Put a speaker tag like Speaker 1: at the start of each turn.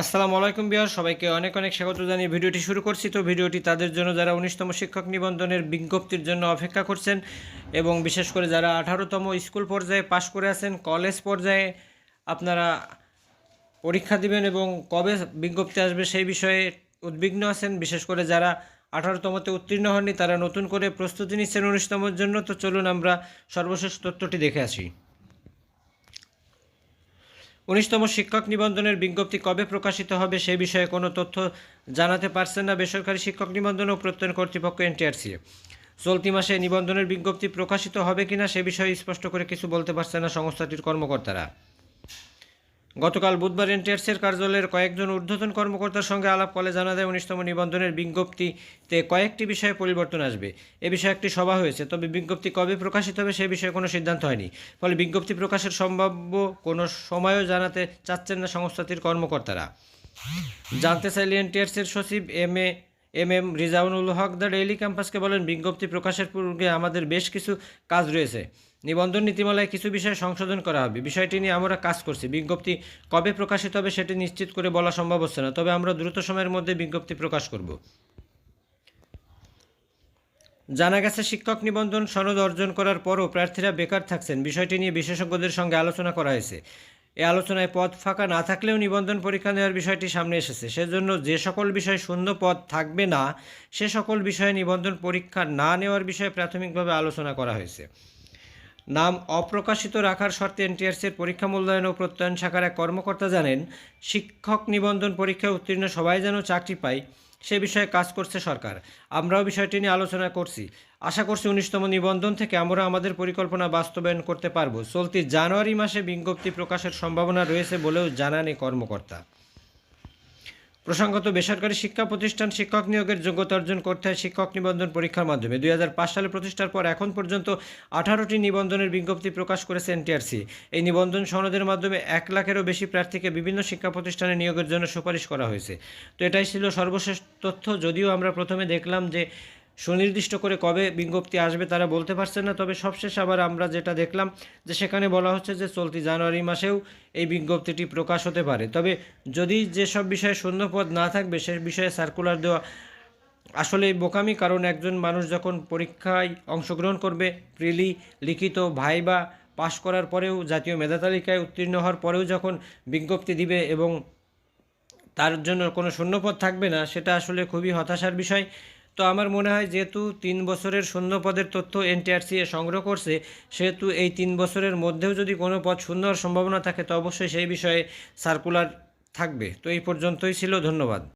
Speaker 1: আসসালামু আলাইকুম বিহার সবাইকে অনেক অনেক স্বাগত জানিয়ে ভিডিওটি শুরু করছি। তো ভিডিওটি তাদের জন্য যারা উনিশতম শিক্ষক নিবন্ধনের বিজ্ঞপ্তির জন্য অপেক্ষা করছেন এবং বিশেষ করে যারা আঠারোতম স্কুল পর্যায়ে পাশ করে আছেন, কলেজ পর্যায়ে আপনারা পরীক্ষা দিবেন এবং কবে বিজ্ঞপ্তি আসবে সেই বিষয়ে উদ্বিগ্ন আছেন। বিশেষ করে যারা আঠারোতমতে উত্তীর্ণ হননি, তারা নতুন করে প্রস্তুতি নিচ্ছেন উনিশতমের জন্য। তো চলুন আমরা সর্বশেষ তথ্যটি দেখে আসি। উনিশতম শিক্ষক নিবন্ধনের বিজ্ঞপ্তি কবে প্রকাশিত হবে সে বিষয়ে কোনো তথ্য জানাতে পারছেন না বেসরকারি শিক্ষক নিবন্ধন ও প্রত্যয়ন কর্তৃপক্ষ এনটিআরসি চলতি মাসে নিবন্ধনের বিজ্ঞপ্তি প্রকাশিত হবে কিনা সে বিষয়ে স্পষ্ট করে কিছু বলতে পারছে না সংস্থাটির কর্মকর্তারা। গতকাল বুধবার এনটিআরসির কার্যালয়ের কয়েকজন ঊর্ধ্বতন কর্মকর্তার সঙ্গে আলাপ কলে জানা যায় উনিশতম নিবন্ধনের বিজ্ঞপ্তিতে কয়েকটি বিষয়ে পরিবর্তন আসবে। এ বিষয়ে একটি সভা হয়েছে, তবে বিজ্ঞপ্তি কবে প্রকাশিত হবে সে বিষয়ে কোনো সিদ্ধান্ত হয়নি। ফলে বিজ্ঞপ্তি প্রকাশের সম্ভাব্য কোনো সময়ও জানাতে চাচ্ছেন না সংস্থাটির কর্মকর্তারা। জানতে চাইলে এনটিআরসির সচিব M A M M Rezaunul Haque the daily ক্যাম্পাসকে বলেন, বিজ্ঞপ্তি প্রকাশের পূর্বে আমাদের বেশ কিছু কাজ রয়েছে। নিবন্ধন নীতিমালায় কিছু বিষয় সংশোধন করা হবে। বিষয়টি নিয়ে আমরা কাজ করছি। বিজ্ঞপ্তি কবে প্রকাশিত হবে সেটি নিশ্চিত করে বলা সম্ভব হচ্ছে না, তবে আমরা দ্রুত সময়ের মধ্যে বিজ্ঞপ্তি প্রকাশ করব। জানা গেছে, শিক্ষক নিবন্ধন সনদ অর্জন করার পরও প্রার্থীরা বেকার থাকছেন। বিষয়টি নিয়ে বিশেষজ্ঞদের সঙ্গে আলোচনা করা হয়েছে। এ আলোচনায় পদ ফাঁকা না থাকলেও নিবন্ধন পরীক্ষা নেওয়ার বিষয়টি সামনে এসেছে। সেজন্য যে সকল বিষয় শূন্য পদ থাকবে না, সে সকল বিষয়ে নিবন্ধন পরীক্ষা না নেওয়ার বিষয়ে প্রাথমিকভাবে আলোচনা করা হয়েছে। নাম অপ্রকাশিত রাখার শর্তে এনটিআরসির পরীক্ষা মূল্যায়ন ও প্রত্যয়ন শাখার এক কর্মকর্তা জানেন, শিক্ষক নিবন্ধন পরীক্ষায় উত্তীর্ণ সবাই যেন চাকরি পায় সে বিষয়ে কাজ করছে সরকার। আমরাও বিষয়টি নিয়ে আলোচনা করছি। আশা করছি উনিশতম নিবন্ধন থেকে আমরা আমাদের পরিকল্পনা বাস্তবায়ন করতে পারব। চলতি জানুয়ারি মাসে বিজ্ঞপ্তি প্রকাশের সম্ভাবনা রয়েছে বলেও জানান কর্মকর্তা। প্রসঙ্গত, বেসরকারি শিক্ষা প্রতিষ্ঠান শিক্ষক নিয়োগের যোগ্যতা অর্জন করতে হয় শিক্ষক নিবন্ধন পরীক্ষার মাধ্যমে। দুই হাজার পাঁচ সালে প্রতিষ্ঠার পর এখন পর্যন্ত আঠারোটি নিবন্ধনের বিজ্ঞপ্তি প্রকাশ করেছে এনটিআরসি। এই নিবন্ধন সনদের মাধ্যমে এক লাখেরও বেশি প্রার্থীকে বিভিন্ন শিক্ষা প্রতিষ্ঠানে নিয়োগের জন্য সুপারিশ করা হয়েছে। তো এটাই ছিল সর্বশেষ তথ্য। যদিও আমরা প্রথমে দেখলাম যে সুনির্দিষ্ট করে কবে বিজ্ঞপ্তি আসবে তারা বলতে পারছেন না, তবে সবশেষ আবার আমরা যেটা দেখলাম যে সেখানে বলা হচ্ছে যে চলতি জানুয়ারি মাসেও এই বিজ্ঞপ্তিটি প্রকাশ হতে পারে। তবে যদি যেসব বিষয়ে শূন্যপদ না থাকবে, সে বিষয়ে সার্কুলার দেওয়া আসলে বোকামি, কারণ একজন মানুষ যখন পরীক্ষায় অংশগ্রহণ করবে, প্রিলি লিখিত ভাইবা পাশ করার পরেও, জাতীয় মেধা তালিকায় উত্তীর্ণ হওয়ার পরেও যখন বিজ্ঞপ্তি দিবে এবং তার জন্য কোনো শূন্যপদ থাকবে না, সেটা আসলে খুবই হতাশার বিষয়। তো আমার মনে হয় যেহেতু তিন বছরের শূন্য পদের তথ্য এনটিআরসি এ সংগ্রহ করছে, সেহেতু এই তিন বছরের মধ্যেও যদি কোনো পদ শূন্য হওয়ার সম্ভাবনা থাকে, তো অবশ্যই সেই বিষয়ে সার্কুলার থাকবে। তো এই পর্যন্তই ছিল, ধন্যবাদ।